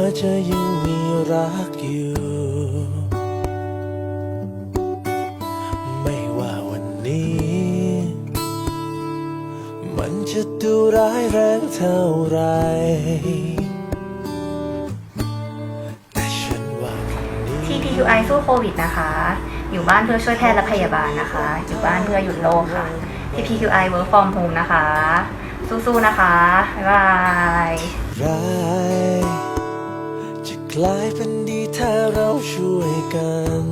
ฉันหวังว่าจะยังมีรักอยู่ ไม่ว่าวันนี้ มันจะดูร้ายแรงเท่าไร แต่ฉันว่าวันนี้ TPQI สู้โควิดนะคะ อยู่บ้านเพื่อช่วยแพทย์และพยาบาลนะคะ อยู่บ้านเพื่อหยุดโรคค่ะ TPQI work from home นะคะ สู้ๆนะคะ บ๊ายบาย ร้ายจะ กลายเป็นดีถ้าเราช่วยกัน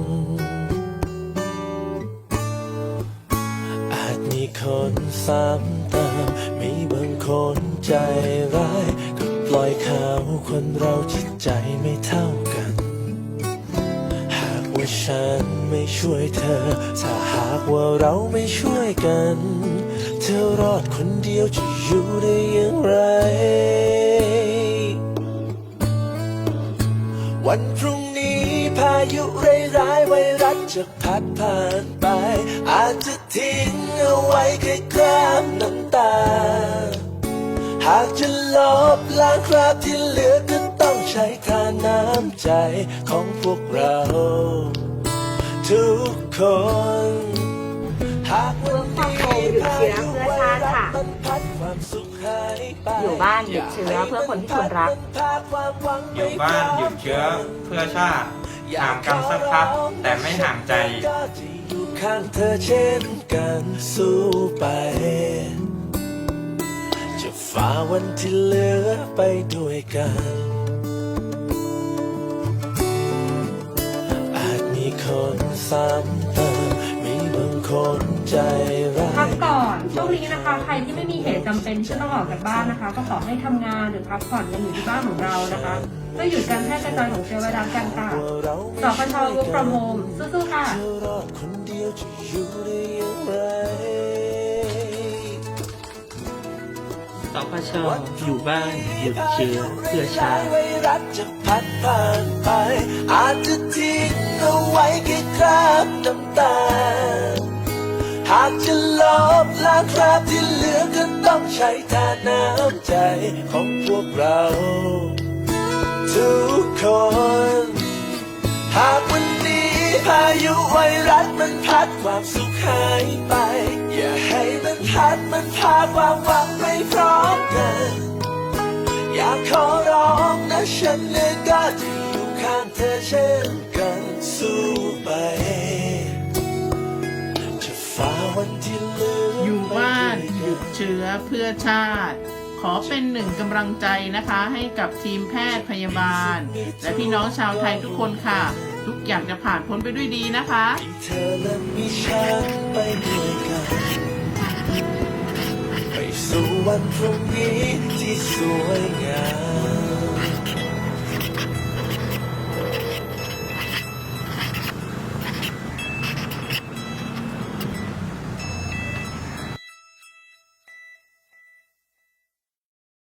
อาจมีคนซ้ำเติมมีบางคนใจร้ายก็ปล่อยเขาคนเราจิตใจไม่เท่ากัน หากว่าฉันไม่ช่วยเธอ ถ้าหากว่าเราไม่ช่วยกัน เธอรอดคนเดียวจะอยู่ได้อย่างไร วันพรุ่งนี้พายุร้ายๆไวรัสจะพัดผ่านไป อาจจะทิ้งเอาไว้แค่คราบน้ำตา หากจะลบล้างคราบที่เหลือก็ต้องใช้ทานน้ำใจของพวกเรา ทุกคน อยู่บ้านหยุดเชื้อเพื่อคนที่คุณรัก อยู่บ้านหยุดเชื้อเพื่อชาติห่างกันสักพักแต่ไม่ห่างใจ อยู่ข้างเธอเช่นกันสู้ไป จะฝ่าวันที่เหลือไปด้วยกัน อาจมีคนซ้ำเติมมีบางคนใจร้าพักยก่อน ช่วงนี้นะคะใครที่ไม่มีเหตุจำเป็นที่ต้องออกจากบ้านนะคะ ก็ขอให้ทำงานหรือพักผ่อนกันอยู่ที่บ้านของเรานะคะเพื่อหยุดการแพร่กระจายของเชื้อไวรัสกันค่ะสพช work from home สู้ๆค่ะเธอคนเดียวจะต่อย่างไรสพชอยู่บ้านหยุดเชื้อเพื่อชาติไวรัสจะพัดผ่านไป อาจจะทิ้งเอาไว้แค่คราบน้ำตา หากจะลบล้างคราบที่เหลือก็ต้องใช้ทาน้ำใจของพวกเรา ทุกคน หากวันนี้พายุไวรัสมันพัดความสุขหายไป อย่าให้มันพัดมันพาความหวังไปพร้อมกัน อยากขอร้องนะฉันเองก็จะอยู่ข้างเธอเช่นกัน เชื้อเพื่อชาติ ขอเป็นหนึ่งกำลังใจนะคะให้กับทีมแพทย์พยาบาล และพี่น้องชาวไทยทุกคนค่ะ ทุกอย่างจะผ่านพ้นไปด้วยดีนะคะเธอและมีฉันไปด้วยกันไปสู่วันพรุ่งนี้ที่สวยงา